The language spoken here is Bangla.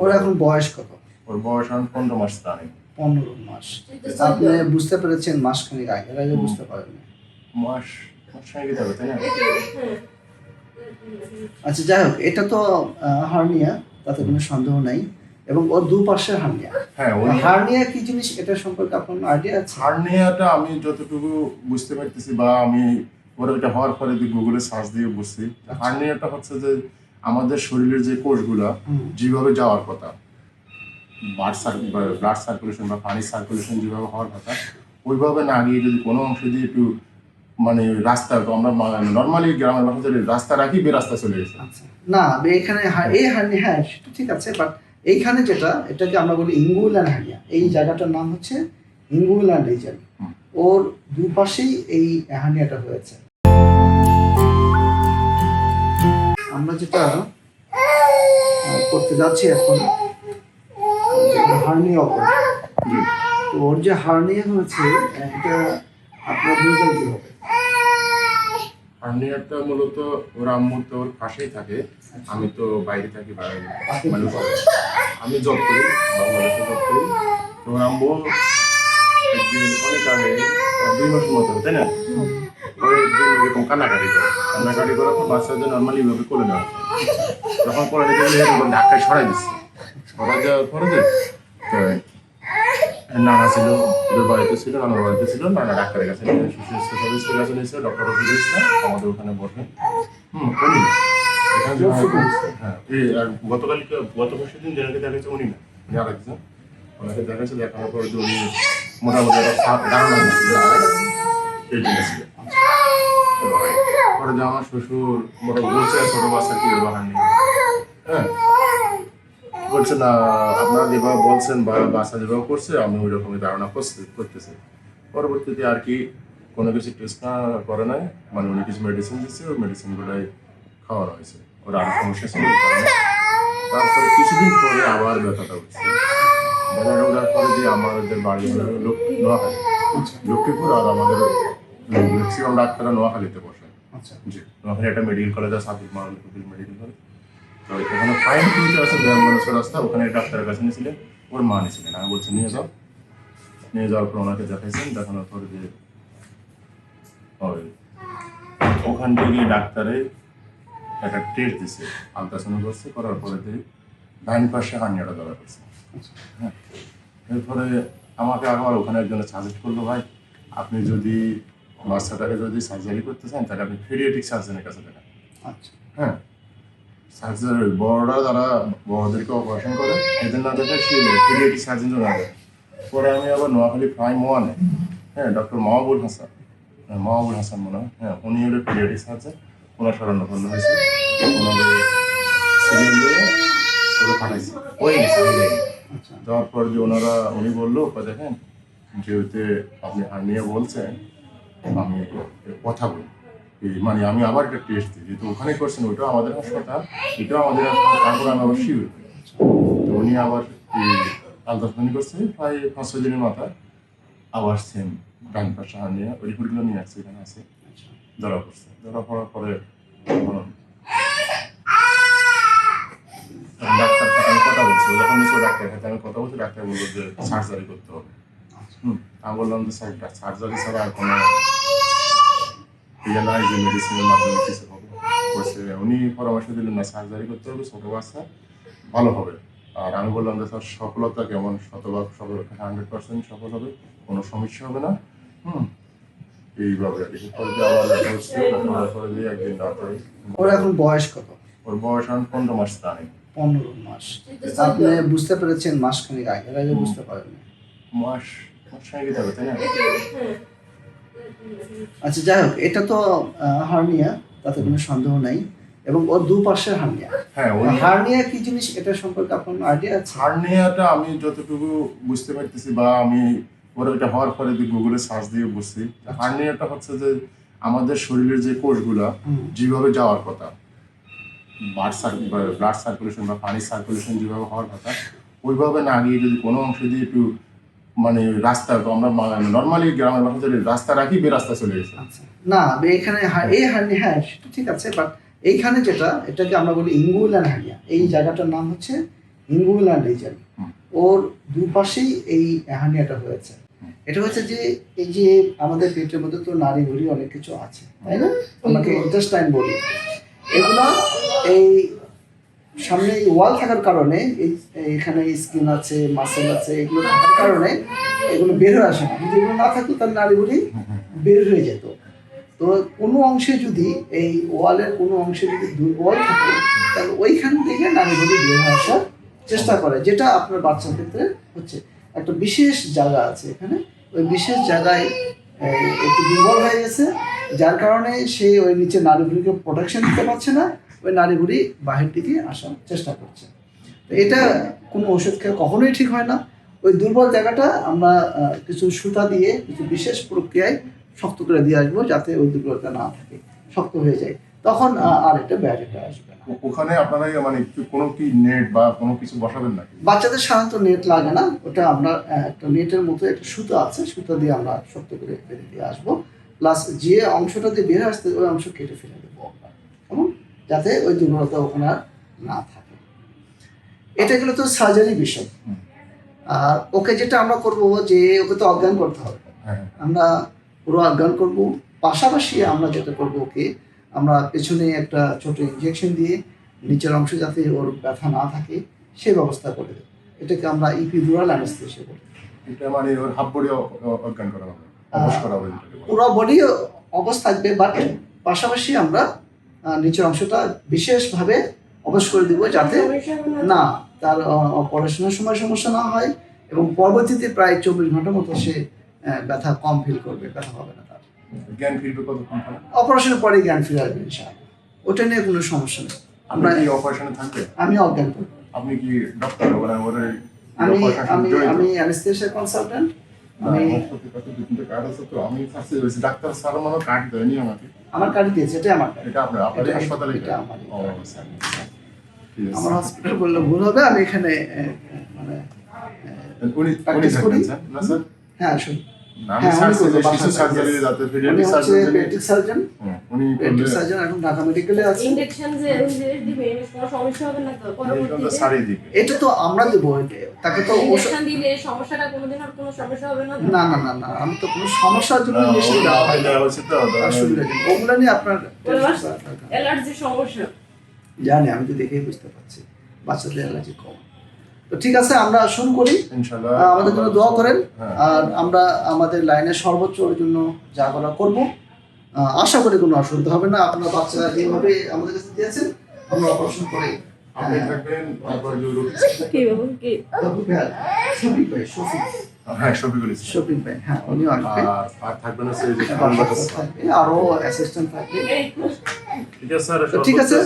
ওর এখন বয়স কত? ওর বয়স এখন পনেরো মাস রানিং পনেরো মাস। আপনি বুঝতে পেরেছেন মাসখানেক আগে? এর আগে বুঝতে পারেননি মাস তাই না? আচ্ছা যাই হোক এটা তো হার্নিয়া তাতে কোনো সন্দেহ নাই। এবং ওর দুপাশের হার্নিয়া। হ্যাঁ ওই হার্নিয়া কি জিনিস? এটা সম্পর্কে আপনার আইডিয়া আছে? হার্নিয়াটা আমি যতটুকু বুঝতে পারতেছি বা আমি ওর এটা হওয়ার পরে গুগলে সার্চ দিয়ে বুঝছি হার্নিয়াটা হচ্ছে যে আমাদের শরীরের যে কোষগুলা যেভাবে যাওয়ার কথা ব্লাড ব্লাড সার্কুলেশন বা পানি সার্কুলেশন যেভাবে হওয়ার কথা ওইভাবে না গিয়ে যদি কোনো অংশ দিয়ে একটু মানে রাস্তা আমরা নর্মালি গ্রামের ভাষাতে রাস্তা রাখি বে রাস্তা চলে গেছে। আচ্ছা। না এখানে এই হার্নিয়া হ্যাঁ সেটা ঠিক আছে বাট এইখানে যেটা এটাকে আমরা বলি ইঙ্গুলান হার্নিয়া এই জায়গাটার নাম হচ্ছে ইঙ্গুল্যান্ড রিজন। ওর দুপাশেই এই হানিয়াটা হয়েছে। আমরা যেটা করতে যাচ্ছি এখন হার্নিয়া অপারেশন তো ওর যে হার্নিয়া হয়েছে এটা আপনার বুঝতে কি হবে? হার্নিয়াটা মূলত ওর আম্মু তো ওর পাশেই থাকে। আমি তো বাইরে থাকি বাইরে মানে আমি জব করি বাংলাদেশে জব করি। তো ওর আম্মু একদিন অনেক আগে দুই মাসের মতো তাই না? কান্নাকাটি করে। কান্নাকাটি করার পর বাচ্চাদের নর্মালি এইভাবে করে নেওয়া। যখন করে দিতে গেলে এরকম ধাক্কায় সরাই দিচ্ছে। সরাই দেওয়ার পরে যে, তো নানা ছিল, ওদের বাড়িতে ছিল, নানার বাড়িতে ছিল, নানা ডাক্তারের কাছে নিয়ে স্পেশালিস্টের ডক্টর রফিকুল ইসলাম আমাদের ওখানে বসে। হুম, উনি হ্যাঁ আর গতকালকে, গত পরশু দিন যেনাকে দেখাচ্ছে উনি না। উনি আরেকজন। ওনাকে দেখাচ্ছে দেখানোর পর উনি মোটামুটি একটা এই জিনিসকে পরে যে আমার শ্বশুর বলছে, ছোট বাচ্চা কি নেই হ্যাঁ। বলছে, না, আপনারা যেভাবে বলছেন বা বাসা যেভাবে করছে, আমি ওই রকমই ধারণা করছি, করতেছি। পরবর্তীতে আর কি কোনো কিছু টেস্ট না করে নাই মানে উনি কিছু মেডিসিন দিচ্ছে, ওই মেডিসিনগুলোই খাওয়ানো হয়েছে। ওর আরও সমস্যা তারপরে কিছুদিন পরে আবার ব্যথাটা হচ্ছে। ব্যথাটা পরে যে আমাদের বাড়ি হলো লোক নোয়াখালী লক্ষ্মীপুর আর আমাদের ম্যাক্সিমাম ডাক্তাররা নোয়াখালীতে বসে। জি। ওখানে একটা মেডিকেল কলেজ আছে মেডিকেল কলেজ তো ওখানে ফাইন কিলোমিটার আছে ব্যায়ামগঞ্জ রাস্তা ওখানে ডাক্তারের কাছে নিয়েছিলেন ওর মা নিয়েছিলেন। আমি বলছি নিয়ে যাও। নিয়ে যাওয়ার পর ওনাকে দেখাইছেন দেখানোর পর যে ওই ওখান থেকে ডাক্তারে একটা টেস্ট দিছে আলট্রাসাউন্ড করছে করার পরে পাশে ধরা করছে হ্যাঁ। এরপরে আমাকে আবার ওখানে একজন সাজেস্ট করল ভাই আপনি যদি বাচ্চাটাকে যদি সার্জারি করতে চান তাহলে আপনি ফেরিয়েটিক সার্জনের কাছে দেখান। আচ্ছা। হ্যাঁ? সার্জারি বড়রা যারা বড়দেরকে অপারেশন করে এদের না দেখে সে ফেরিয়েটিক সার্জন না পরে আমি আবার নোয়াখালী প্রাইম ওয়ানে হ্যাঁ ডক্টর মাহবুল হাসান হ্যাঁ, মাহবুল হাসান মনে হয় হ্যাঁ উনি হলো ফেরিয়েটিক সার্জন ওনার স্মরণাপন্ন হয়েছে। ওনাদের সিরিয়াল দিয়ে ওরা পাঠাইছে। ওই গেছে যায়নি। আচ্ছা। যাওয়ার পর যে ওনারা উনি বলল "ওপা দেখেন যেহেতু আপনি হার্নিয়া বলছেন আমি কথা বলি। মানে আমি আবার একটা টেস্ট দিই, যেহেতু ওখানে করছেন, ওইটাও আমাদের হাসপাতাল, এটাও আমাদের হাসপাতাল, তারপর আমি আবার শিওর তো উনি আবার আলট্রাসাউন্ড করছে, প্রায় পাঁচ ছয় দিনের মাথায়। আবার সেম ডান পাশে হার্নিয়া ওই রিপোর্টগুলো নিয়ে আসছে, এখানে আছে। ধরা পড়ছে। ধরা পড়ার পরে ডাক্তার কথা বলছি। যখন ডাক্তার সাথে আমি কথা বলছি, ডাক্তার বলল যে সার্জারি করতে হবে। আমি বললাম যে স্যার সার্জারি ছাড়া আর কোনো ইয়ে নাই যে মেডিসিনের মাধ্যমে কিছু হবে। বলছে উনি পরামর্শ দিলেন না সার্জারি করতে হবে ছোটো বাচ্চা ভালো হবে। আর আমি বললাম যে স্যার সফলতা কেমন? শতভাগ সফল হান্ড্রেড পার্সেন্ট সফল হবে কোনো সমস্যা হবে না। হুম। এইভাবে আর কি। পরে আবার দেখা হচ্ছে তারপরে দিয়ে একদিন রাতে ওর এখন বয়স কত? ওর বয়স এখন পনেরো মাস রানিং পনেরো মাস। আপনি বুঝতে পেরেছেন মাসখানেক আগে আগে বুঝতে পারেননি। মাস আচ্ছা যাই হোক এটা তো হার্নিয়া তাতে কোনো সন্দেহ নাই। এবং ওর দুপাশের হার্নিয়া। হ্যাঁ হার্নিয়া কি জিনিস এটা সম্পর্কে আপনার আইডিয়া আছে? হার্নিয়াটা আমি যতটুকু বুঝতে পারতেছি বা আমি ওর এটা হওয়ার পরে গুগলে সার্চ দিয়ে বুঝছি হার্নিয়াটা হচ্ছে যে আমাদের শরীরের যে কোষগুলা যেভাবে যাওয়ার কথা ব্লাড ব্লাড সার্কুলেশন বা পানি সার্কুলেশন যেভাবে হওয়ার কথা ওইভাবে না গিয়ে যদি কোনো অংশ দিয়ে একটু মানে রাস্তা তো আমরা নর্মালি গ্রামের ভাষাতে রাস্তা রাখি বে রাস্তা চলে গেছে আচ্ছা। না এখানে এই হার্নিয়া হ্যাঁ সেটা ঠিক আছে বাট এইখানে যেটা এটাকে আমরা বলি ইঙ্গুলান হার্নিয়া এই জায়গাটার নাম হচ্ছে ইঙ্গুল্যান্ড রিজন। ওর দুপাশেই এই হার্নিয়াটা হয়েছে। এটা হচ্ছে যে এই যে আমাদের পেটের মধ্যে তো নারী ভুড়ি অনেক কিছু আছে তাই না? আমাকে ইন্টাস্টাইন বলি। এগুলো এই সামনে এই ওয়াল থাকার কারণে, এই, এখানে স্কিন আছে, মাসেল আছে, এগুলো থাকার কারণে এগুলো বের হয়ে আসে না। যদি এগুলো না থাকতো, তাহলে ভুড়ি বের হয়ে যেত। তো কোনো অংশে যদি এই ওয়ালের কোনো অংশে যদি দুর্বল থাকে, তাহলে ওইখান থেকে নারীগুলি বের হয়ে আসার চেষ্টা করে, যেটা আপনার বাচ্চার ক্ষেত্রে হচ্ছে। একটা বিশেষ জায়গা আছে এখানে। ওই বিশেষ জায়গায় একটু দুর্বল হয়ে গেছে, যার কারণে সে ওই নিচে নারীগুলিকে প্রোটেকশন দিতে পারছে না। ওই নারীগুলি বাহির দিকে আসার চেষ্টা করছে। তো এটা কোনো ওষুধ খেয়ে কখনোই ঠিক হয় না। ওই দুর্বল জায়গাটা আমরা কিছু সুতা দিয়ে কিছু বিশেষ প্রক্রিয়ায় শক্ত করে দিয়ে আসব যাতে ওই দুর্বলতা না থাকে শক্ত হয়ে যায়। তখন আর এটা ব্যারিটা আসবে না। ওখানে আপনারা মানে কি- কোনো কি নেট বা কোনো কিছু বসাবেন নাকি? বাচ্চাদের সাধারণত নেট লাগে না। ওটা আমরা একটা নেটের মতো একটা সুতো আছে সুতো দিয়ে আমরা শক্ত করে বেঁধে দিয়ে আসব। প্লাস যে অংশটা দিয়ে বের আসতে ওই অংশ কেটে ফেলে যাতে ওই দুর্বলতা ওখানে না থাকে। এটা গেলো তো সার্জারি বিষয়। আর ওকে যেটা আমরা করব যে ওকে তো অজ্ঞান করতে হবে। হ্যাঁ। আমরা পুরো অজ্ঞান করব। পাশাপাশি আমরা যেটা করব ওকে আমরা পেছনে একটা ছোট ইনজেকশন দিয়ে নিচের অংশ যাতে ওর ব্যথা না থাকে সে ব্যবস্থা করে দেব। এটাকে আমরা ইপিডুরাল অ্যানাস্থেসিয়া বলি। এটা মানে ওর হাফ বডি অজ্ঞান করা হবে পুরো বডি অবস্থ থাকবে বাট পাশাপাশি আমরা নিচের অংশটা বিশেষভাবে অবশ করে দিব যাতে না তার পড়াশোনার সময় সমস্যা না হয় এবং পরবর্তীতে প্রায় চব্বিশ ঘণ্টার মতো সে ব্যথা কম ফিল করবে ব্যথা হবে না তার। জ্ঞান ফিরবে কতক্ষণ অপারেশনের পরে জ্ঞান ফিরে আসবে ইনশাআল্লাহ। ওটা নিয়ে কোনো সমস্যা নেই। আমরা কি অপারেশনে থাকবে আমি অজ্ঞান করব আপনি কি ডক্টর ওর আমি আমি আমি অ্যানেস্থেশিয়া কনসালটেন্ট না, আমি আমার সাথে কাছে দু তিনটে কার্ড আছে তো আমি ফার্স্টে বলছি ডাক্তার স্যার মনে কার্ড দেয়নি আমাকে। আমার কার্ড দিয়েছে আমার এটা আপনার আপনার হাসপাতালে এটা আমার। আমার হসপিটাল বললে ভুল হবে আমি এখানে মানে উনি উনি করি। হ্যাঁ আসুন। না, আমি হ্যাঁ, স্যার উনি করব, শিশু বাসায় সার্জারি থাকবে। যাতে উনি পেডিয়াট্রিক হচ্ছে সার্জারি পেডিক সার্জন উনি পেডিক সার্জন এখন ঢাকা মেডিকেলে আছে। ইনজেকশন যে যে দিবে কোনো সমস্যা হবে না তো? পরবর্তীতে এটা তো আমরা দেবো তাকে তো ইনজেকশন দিলে সমস্যাটা কোনোদিন আর কোনো সমস্যা হবে না না না না না আমি তো কোনো সমস্যার জন্য দেওয়া হয় না। দেওয়া হয়েছে তো তার নেই। ওগুলো নিয়ে আপনার সমস্যা। জানি আমি তো দেখেই বুঝতে পারছি। বাচ্চাদের অ্যালার্জি কম। তো ঠিক আছে আমরা শুরু করি। আমাদের জন্য দোয়া করেন। হ্যাঁ। আর আমরা আমাদের লাইনে সর্বোচ্চ ওর জন্য যা করা করব। আশা করি কোনো অসুবিধা হবে না। আপনার বাচ্চারা যেভাবে আমাদের কাছে দিয়েছেন আমরা অপারেশন করে ভাই শফিক হ্যাঁ হ্যাঁ আর আর আরও অ্যাসিস্ট্যান্ট থাকবে ঠিক আছে